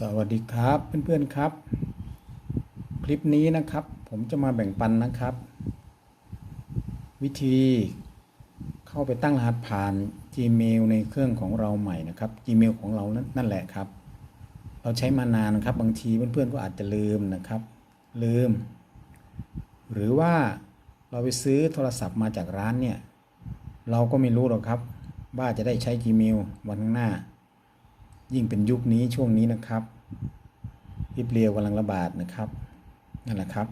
สวัสดีครับเพื่อนๆครับ คลิปนี้นะครับ ผมจะมาแบ่งปันนะครับ วิธีเข้าไปตั้งรหัสผ่าน Gmail ในเครื่องของเราใหม่นะครับ Gmail ของเรานั่นนั่นแหละครับ เราใช้มานานครับ บางทีเพื่อนๆก็อาจจะลืมนะครับ ลืม หรือว่าเราไปซื้อโทรศัพท์มาจากร้านเนี่ย เราก็ไม่รู้หรอกครับ ว่าจะได้ใช้ Gmail วันข้างหน้า ยิ่งเป็นยุคนี้ช่วงนี้นะครับริบเรียวกำลังระบาดนะครับนั่นแหละครับ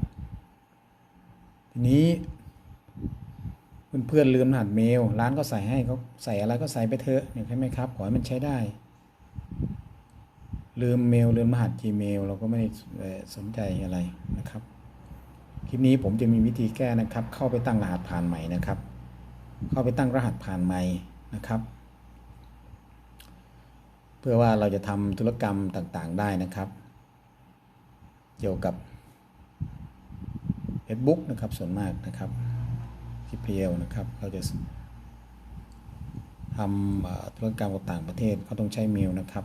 ทีนี้เพื่อนๆลืมรหัสเมล ร้านก็ใส่ให้เขาใส่อะไรก็ใส่ไปเถอะเนี่ยใช่ไหมครับ ขอให้มันใช้ได้ ลืมเมลลืมรหัส Gmail เราก็ไม่ได้สนใจอะไรนะครับ คลิปนี้ผมจะมีวิธีแก้นะครับ เข้าไปตั้งรหัสผ่านใหม่นะครับ เข้าไปตั้งรหัสผ่านใหม่นะครับ พื่อว่าเราจะทำธุรกรรมต่างๆได้นะครับ เกี่ยวกับ Facebook นะครับส่วนมากนะครับที่เพียวนะครับเราจะทำธุรกรรมกับต่างประเทศเขาต้องใช้เมลนะครับ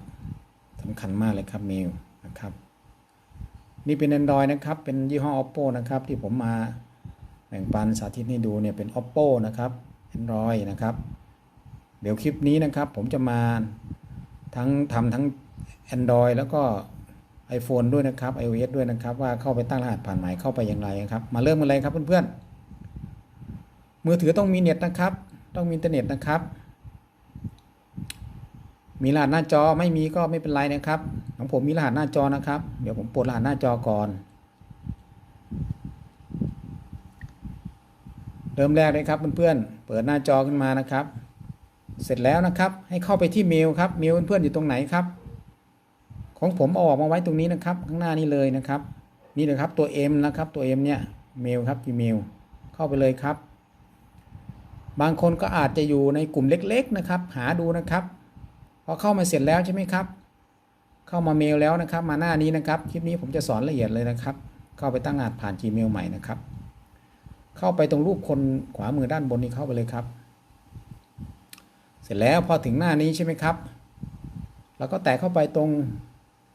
สำคัญมากเลยครับเมลนะครับ นี่เป็น Android นะครับ เป็นยี่ห้อ Oppo นะครับ ที่ผมมาแบ่งปันสาธิตให้ดูเนี่ยเป็น Oppo นะครับ Android นะครับ เดี๋ยวคลิปนี้นะครับผมจะมา ทั้งทำทั้ง Android แล้วก็ iPhone ด้วยนะครับ iOS ด้วยนะครับ ว่าเข้าไปตั้งรหัสผ่านหมายเข้าไปอย่างไรนะครับ มาเริ่มกันเลยครับเพื่อนๆ มือถือต้องมีเน็ตนะครับ ต้องมีอินเทอร์เน็ตนะครับ มีรหัสหน้าจอไม่มีก็ไม่เป็นไรนะครับของผมมีรหัสหน้าจอนะครับ เดี๋ยวผมปลดรหัสหน้าจอก่อน เริ่มแรกเลยครับเพื่อนๆ เปิดหน้าจอขึ้นมานะครับ เสร็จแล้วนะครับ ให้เข้าไปที่เมลครับเมลเพื่อนๆอยู่ตรงไหนครับ ของผมเอาออกมาไว้ตรงนี้นะครับ ข้างหน้านี้เลยนะครับ นี่นะครับตัว M นะครับตัว M เนี่ยเมลครับ Gmail เข้าไปเลยครับ บางคนก็อาจจะอยู่ในกลุ่มเล็ก ๆนะครับ หาดูนะครับพอเข้ามาเสร็จแล้วใช่ไหมครับ เข้ามาเมลแล้วนะครับ มาหน้านี้นะครับคลิปนี้ผมจะสอนละเอียดเลยนะครับ เข้าไปตั้งรหัสผ่าน Gmail ใหม่นะครับ เข้าไปตรงรูปคนขวามือด้านบนนี้เข้าไปเลยครับ สร็จแล้วพอถึงหน้านี้ใช่ไหมครับเราก็แตะเข้าไปตรง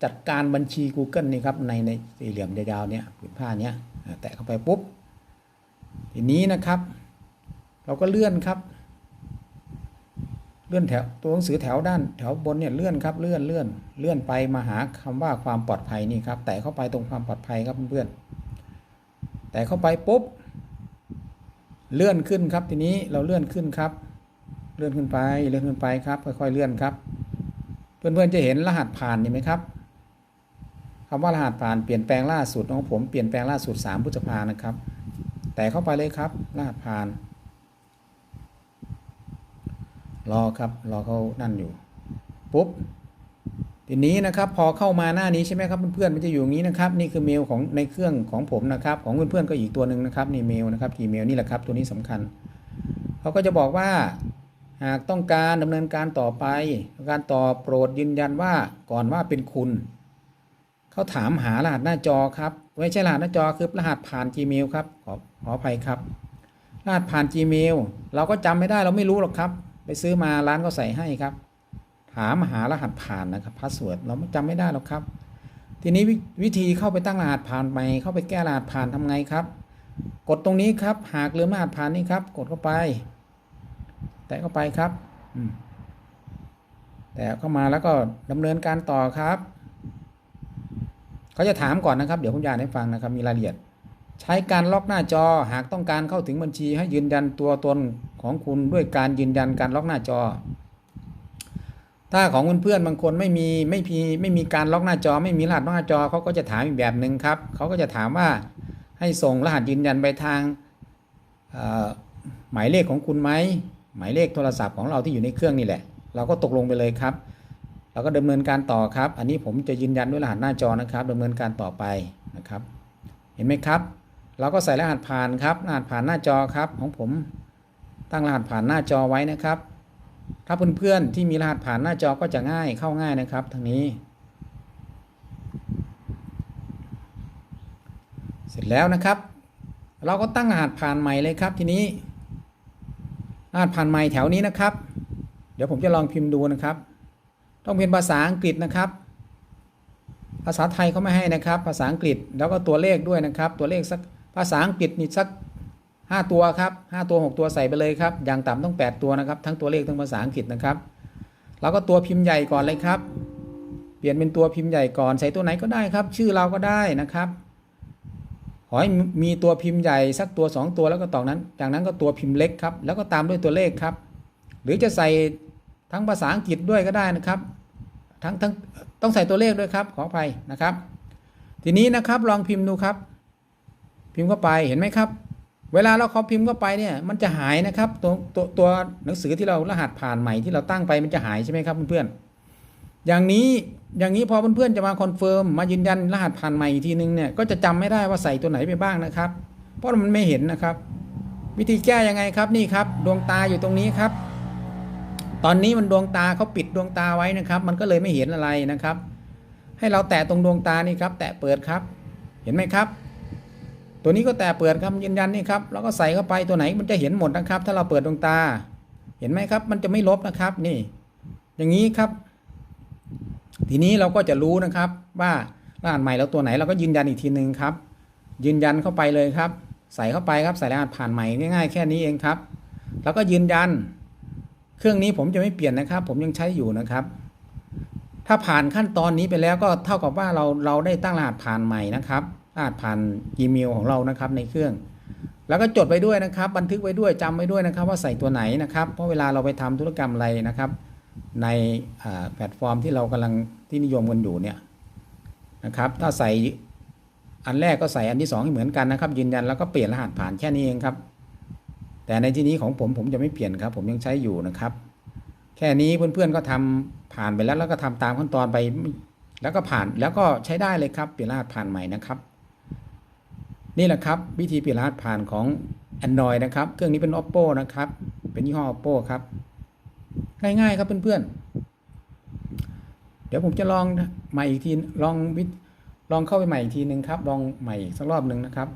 จัดการบัญชี Google นี่ครับในในสี่เหลี่ยมยาวๆเนี่ยผืนผ้าเนี้ยแตะเข้าไปปุ๊บทีนี้นะครับ เราก็เลื่อนครับ เลื่อนแถวตัวหนังสือแถวด้านแถวบนเนี่ยเลื่อนครับเลื่อนเลื่อนเลื่อนไปมาหาคำว่าความปลอดภัยนี่ครับ แตะเข้าไปตรงความปลอดภัยครับเพื่อนๆแตะเข้าไปปุ๊บ เลื่อนขึ้นครับทีนี้เราเลื่อนขึ้นครับ เลื่อนขึ้นไปเลื่อนขึ้นไปครับ ค่อยๆเลื่อนครับ เพื่อนๆจะเห็นรหัสผ่านเห็นไหมครับคำว่ารหัสผ่านเปลี่ยนแปลงล่าสุดของผมเปลี่ยนแปลงล่าสุด3พฤษภานะครับ แต่เข้าไปเลยครับ รหัสผ่าน รอครับรอเขานั่นอยู่ปุ๊บทีนี้นะครับพอเข้ามาหน้านี้ใช่ไหมครับเพื่อนๆมันจะอยู่อย่างนี้นะครับ นี่คือเมลของในเครื่องของผมนะครับ ของเพื่อนๆก็อีกตัวหนึ่งนะครับนี่เมลนะครับ Gmail นี่แหละครับ ตัวนี้สำคัญเขาก็จะบอกว่า หากต้องการดำเนินการต่อไปการต่อโปรดยืนยันว่าก่อนว่าเป็นคุณ เขาถามหารหัสหน้าจอครับไม่ใช่รหัสหน้าจอคือรหัสผ่าน Gmail ครับขอขออภัยครับ รหัสผ่าน Gmail เราก็จำไม่ได้เราไม่รู้หรอกครับ ไปซื้อมาร้านก็ใส่ให้ครับ ถามหารหัสผ่านนะครับพาสเวิร์ดเราจำไม่ได้หรอกครับ ทีนี้วิธีเข้าไปตั้งรหัสผ่านใหม่เข้าไปแก้รหัสผ่านทำไงครับ กดตรงนี้ครับ หากลืมรหัสผ่านนี่ครับ กดเข้าไป แตะเข้าไปครับอืมแตะเข้ามาแล้วก็ดำเนินการต่อครับเขาจะถามก่อนนะครับ เดี๋ยวผมจะอ่านให้ฟังนะครับ มีรายละเอียด ใช้การล็อกหน้าจอหากต้องการเข้าถึงบัญชี ให้ยืนยันตัวตนของคุณด้วยการยืนยันการล็อกหน้าจอ ถ้าของเพื่อนๆบางคนไม่มีไม่มีไม่มีการล็อกหน้าจอ ไม่มีรหัสล็อกหน้าจอเขาก็จะถามอีกแบบหนึ่งครับเขาก็จะถามว่าให้ส่งรหัสยืนยันไปทางเอ่อหมายเลขของคุณไหม หมายเลขโทรศัพท์ของเราที่อยู่ในเครื่องนี่แหละ เราก็ตกลงไปเลยครับ เราก็ดำเนินการต่อครับ อันนี้ผมจะยืนยันด้วยรหัสหน้าจอนะครับดำเนินการต่อไปนะครับ เห็นไหมครับ เราก็ใส่รหัสผ่านครับรหัสผ่านหน้าจอครับ ของผมตั้งรหัสผ่านหน้าจอไว้นะครับ ถ้าเพื่อนๆที่มีรหัสผ่านหน้าจอก็จะง่ายเข้าง่ายนะครับทางนี้ เสร็จแล้วนะครับ เราก็ตั้งรหัสผ่านใหม่เลยครับทีนี้ รหัสผ่านใหม่แถวนี้นะครับ เดี๋ยวผมจะลองพิมพ์ดูนะครับ ต้องเป็นภาษาอังกฤษนะครับ ภาษาไทยเขาไม่ให้นะครับ ภาษาอังกฤษแล้วก็ตัวเลขด้วยนะครับ ตัวเลขสักภาษาอังกฤษนี่สัก 5 ตัวครับ5ตัว 6 ตัวใส่ไปเลยครับ อย่างต่ำต้อง 8 ตัวนะครับ ทั้งตัวเลขทั้งภาษาอังกฤษนะครับ แล้วก็ตัวพิมพ์ใหญ่ก่อนเลยครับ เปลี่ยนเป็นตัวพิมพ์ใหญ่ก่อนใส่ตัวไหนก็ได้ครับ ชื่อเราก็ได้นะครับ อให้มีตัวพิมพ์ใหญ่สักตัว 2 ตัวแล้วก็ต่อนั้น จากนั้นก็ตัวพิมพ์เล็กครับ แล้วก็ตามด้วยตัวเลขครับ หรือจะใส่ทั้งภาษาอังกฤษด้วยก็ได้นะครับ ทั้งทั้งต้องใส่ตัวเลขด้วยครับ ขออภัยนะครับ ทีนี้นะครับลองพิมพ์ดูครับ พิมพ์เข้าไปเห็นไหมครับ เวลาเราเขาพิมพ์เข้าไปเนี่ยมันจะหายนะครับตัวตัวตัวหนังสือที่เรารหัสผ่านใหม่ที่เราตั้งไปมันจะหายใช่ไหมครับเพื่อนๆ อย่างนี้อย่างนี้พอเพื่อนๆจะมาคอนเฟิร์มมายืนยันรหัสผ่านใหม่อีกทีนึงเนี่ยก็จะจำไม่ได้ว่าใส่ตัวไหนไปบ้างนะครับ เพราะมันไม่เห็นนะครับ วิธีแก้ยังไงครับนี่ครับ ดวงตาอยู่ตรงนี้ครับ ตอนนี้มันดวงตาเขาปิดดวงตาไว้นะครับ มันก็เลยไม่เห็นอะไรนะครับ ให้เราแตะตรงดวงตานี่ครับ แตะเปิดครับ เห็นไหมครับ ตัวนี้ก็แตะเปิดครับยืนยันนี่ครับแล้วก็ใส่เข้าไปตัวไหนมันจะเห็นหมดนะครับ ถ้าเราเปิดดวงตา เห็นไหมครับ มันจะไม่ลบนะครับนี่ อย่างนี้ครับ ทีนี้เราก็จะรู้นะครับว่ารหัสใหม่แล้วตัวไหนเราก็ยืนยันอีกทีหนึ่งครับ ยืนยันเข้าไปเลยครับ ใส่เข้าไปครับใส่รหัสผ่านใหม่ง่ายๆ แค่นี้เองครับ แล้วก็ยืนยัน เครื่องนี้ผมจะไม่เปลี่ยนนะครับ ผมยังใช้อยู่นะครับ ถ้าผ่านขั้นตอนนี้ไปแล้วก็เท่ากับว่าเราเราได้ตั้งรหัสผ่านใหม่นะครับรหัสผ่านอีเมลของเรานะครับในเครื่องแล้วก็จดไว้ด้วยนะครับ บันทึกไว้ด้วยจำไว้ด้วยนะครับ ว่าใส่ตัวไหนนะครับ เพราะเวลาเราไปทำธุรกรรมอะไรนะครับ ในแพลตฟอร์มที่เรากำลังที่นิยมกันอยู่เนี่ยนะครับ ถ้าใส่อันแรกก็ใส่อันที่สองให้เหมือนกันนะครับ ยืนยันแล้วก็เปลี่ยนรหัสผ่านแค่นี้เองครับ แต่ในที่นี้ของผมผมจะไม่เปลี่ยนครับ ผมยังใช้อยู่นะครับ แค่นี้เพื่อนๆก็ทำผ่านไปแล้วแล้วก็ทำตามขั้นตอนไป แล้วก็ผ่านแล้วก็ใช้ได้เลยครับ เปลี่ยนรหัสผ่านใหม่นะครับ นี่แหละครับ วิธีเปลี่ยนรหัสผ่านของ Android นะครับ เครื่องนี้เป็น Oppo นะครับ เป็นยี่ห้อ Oppo ครับ ง่ายๆครับเพื่อนๆ เดี๋ยวผมจะลองใหม่อีกทีลองวิลองเข้าไปใหม่อีกทีหนึ่งครับ ลองใหม่อีกสักรอบหนึ่งนะครับ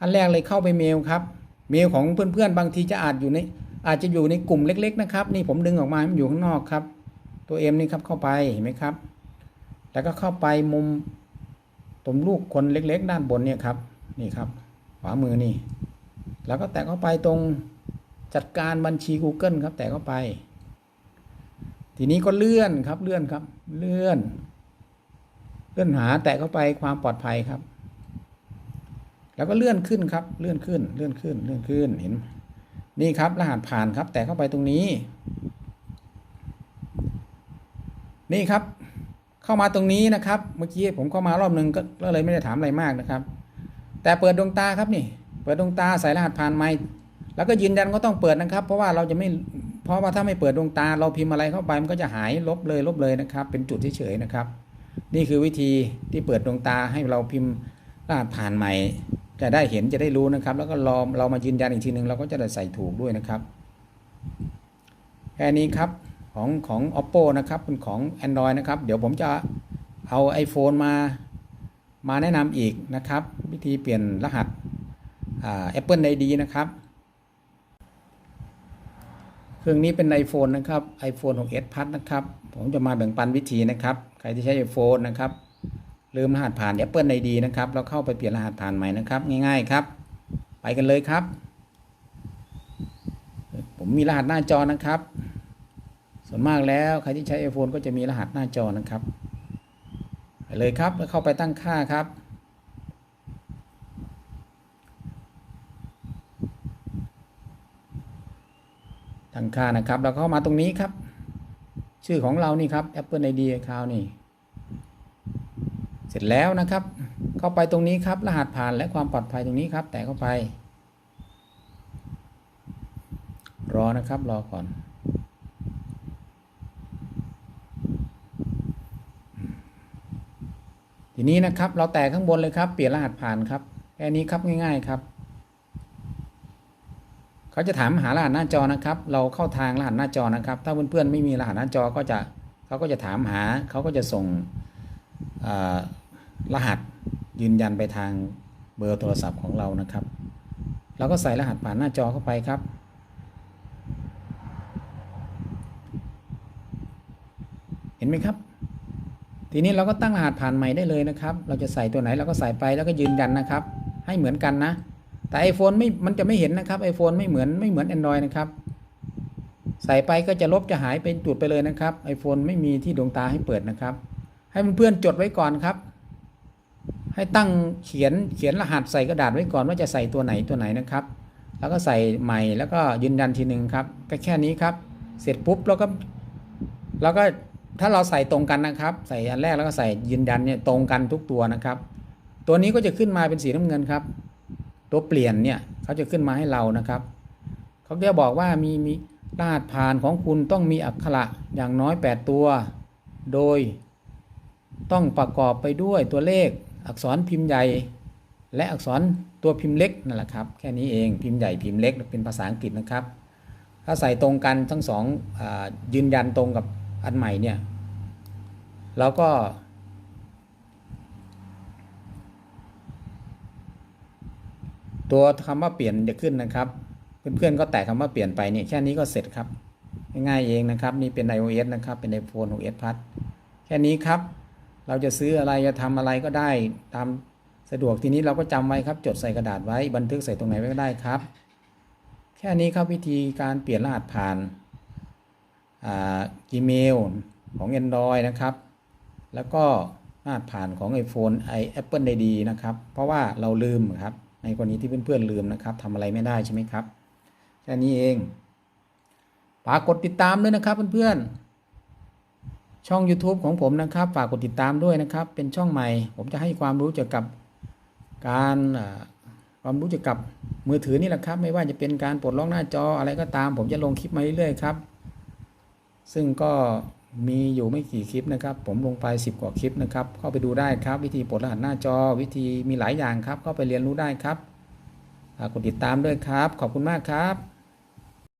อันแรกเลยเข้าไปเมลครับ เมลของเพื่อนๆ บางทีจะอาจอยู่ในอาจจะอยู่ในกลุ่มเล็ก ๆ นะครับ นี่ผมดึงออกมาให้มันอยู่ข้างนอกครับ ตัวเอ็มนี่ครับเข้าไปเห็นไหมครับ แล้วก็เข้าไปมุมตรงลูกคนเล็ก ๆ ด้านบนเนี่ยครับ นี่ครับ ขวามือนี่ แล้วก็แตะเข้าไปตรงจัดการบัญชี Google ครับ แตะเข้าไป ทีนี้ก็เลื่อนครับ เลื่อนครับ เลื่อน เลื่อนหาแตะเข้าไปความปลอดภัยครับ แล้วก็เลื่อนขึ้นครับ เลื่อนขึ้น เลื่อนขึ้น เลื่อนขึ้น เห็น นี่ครับ รหัสผ่านครับ แตะเข้าไปตรงนี้ นี่ครับ เข้ามาตรงนี้นะครับ เมื่อกี้ผมเข้ามารอบหนึ่งก็เลยไม่ได้ถามอะไรมากนะครับ แต่เปิดดวงตาครับนี่ เปิดดวงตาใส่รหัสผ่านไม้แล้วก็ยืนยันก็ต้องเปิดนะครับ เพราะว่าเราจะไม่ เพราะว่าถ้าไม่เปิดดวงตาเราพิมพ์อะไรเข้าไปมันก็จะหายลบเลยลบเลยนะครับ เป็นจุดเฉยๆนะครับ นี่คือวิธีที่เปิดดวงตาให้เราพิมพ์รหัสผ่านใหม่ จะได้เห็นจะได้รู้นะครับ แล้วก็รอเรามายืนยันอีกทีหนึ่งเราก็จะได้ใส่ถูกด้วยนะครับแค่นี้ครับของของ oppo นะครับเป็นของ android นะครับ เดี๋ยวผมจะเอา iphone มามาแนะนำอีกนะครับ วิธีเปลี่ยนรหัส apple id นะครับ เครื่องนี้เป็น iPhone นะครับ iPhone 6s Plus นะครับ ผมจะมาแบ่งปันวิธีนะครับ ใครที่ใช้ iPhone นะครับ ลืมรหัสผ่าน Apple ID นะครับแล้วเข้าไปเปลี่ยนรหัสผ่านใหม่นะครับ ง่ายๆครับ ไปกันเลยครับ ผมมีรหัสหน้าจอนะครับ ส่วนมากแล้วใครที่ใช้ iPhone ก็จะมีรหัสหน้าจอนะครับ ไปเลยครับ แล้วเข้าไปตั้งค่าครับ ตั้งค่านะครับแล้วเข้ามาตรงนี้ครับ ชื่อของเรานี่ครับ Apple ID Account นี่ เสร็จแล้วนะครับ เข้าไปตรงนี้ครับ รหัสผ่านและความปลอดภัยตรงนี้ครับ แตะเข้าไป รอนะครับรอก่อนทีนี้นะครับเราแตะข้างบนเลยครับ เปลี่ยนรหัสผ่านครับแค่นี้ครับง่าย ๆ ครับ เขาจะถามหารหัสหน้าจอนะครับ เราเข้าทางรหัสหน้าจอนะครับ ถ้าเพื่อนๆไม่มีรหัสหน้าจอก็จะเขาก็จะถามหาเขาก็จะส่งรหัสยืนยันไปทางเบอร์โทรศัพท์ของเรานะครับเราก็ใส่รหัสผ่านหน้าจอเข้าไปครับ เห็นไหมครับ ทีนี้เราก็ตั้งรหัสผ่านใหม่ได้เลยนะครับ เราจะใส่ตัวไหนเราก็ใส่ไปแล้วก็ยืนยันนะครับ ให้เหมือนกันนะ แต่ iPhone ไม่มันจะไม่เห็นนะครับ iPhone ไม่เหมือนไม่เหมือน Android นะครับ ใส่ไปก็จะลบจะหายเป็นจุดไปเลยนะครับ iPhone ไม่มีที่ดวงตาให้เปิดนะครับ ให้เพื่อนๆจดไว้ก่อนครับ ให้ตั้งเขียนเขียนรหัสใส่กระดาษไว้ก่อนว่าจะใส่ตัวไหนตัวไหนนะครับ แล้วก็ใส่ใหม่แล้วก็ยืนยันทีหนึ่งครับก็แค่นี้ครับ เสร็จปุ๊บแล้วก็แล้วก็ถ้าเราใส่ตรงกันนะครับ ใส่อันแรกแล้วก็ใส่ยืนยันเนี่ยตรงกันทุกตัวนะครับ ตัวนี้ก็จะขึ้นมาเป็นสีน้ำเงินครับ ตัวเปลี่ยนเนี่ยเขาจะขึ้นมาให้เรานะครับเขาจะบอกว่ามีมีรหัสผ่านของคุณต้องมีอักขระอย่างน้อย 8 ตัว โดย ต้องประกอบไปด้วยตัวเลขอักษรพิมพ์ใหญ่ และอักษรตัวพิมพ์เล็กนั่นแหละครับแค่นี้เองพิมพ์ใหญ่พิมพ์เล็กเป็นภาษาอังกฤษนะครับ ถ้าใส่ตรงกันทั้งสองอยืนยันตรงกับอันใหม่เนี่ยเราก็ ตัวคำว่าเปลี่ยนจะขึ้นนะครับ เพื่อนๆก็แตะคำว่าเปลี่ยนไปนี่แค่นี้ก็เสร็จครับ ง่ายๆเองนะครับ นี่เป็น iOS นะครับ เป็น iPhone 6s Plus แค่นี้ครับ เราจะซื้ออะไรจะทำอะไรก็ได้ตามสะดวกทีนี้เราก็จำไว้ครับ จดใส่กระดาษไว้บันทึกใส่ตรงไหนไว้ก็ได้ครับ แค่นี้ครับวิธีการเปลี่ยนรหัสผ่านอ่า Gmail ของ Android นะครับ แล้วก็รหัสผ่านของ iPhone i Apple ID นะครับ เพราะว่าเราลืมครับ ในกรณีที่เพื่อนๆลืมนะครับทำอะไรไม่ได้ใช่ไหมครับแค่นี้เองฝากกดติดตามด้วยนะครับเพื่อนๆช่อง YouTube ของผมนะครับ ฝากกดติดตามด้วยนะครับ เป็นช่องใหม่ ผมจะให้ความรู้เกี่ยวกับการความรู้เกี่ยวกับมือถือนี่แหละครับ ไม่ว่าจะเป็นการปลดล็อกหน้าจออะไรก็ตาม ผมจะลงคลิปมาเรื่อยๆครับ ซึ่งก็ มีอยู่ไม่กี่คลิปนะครับ ผมลงไป 10 กว่าคลิปนะครับเข้าไปดูได้ครับ วิธีปลดรหัสหน้าจอวิธีมีหลายอย่างครับเข้าไปเรียนรู้ได้ครับกดติดตามด้วยครับ ขอบคุณมากครับ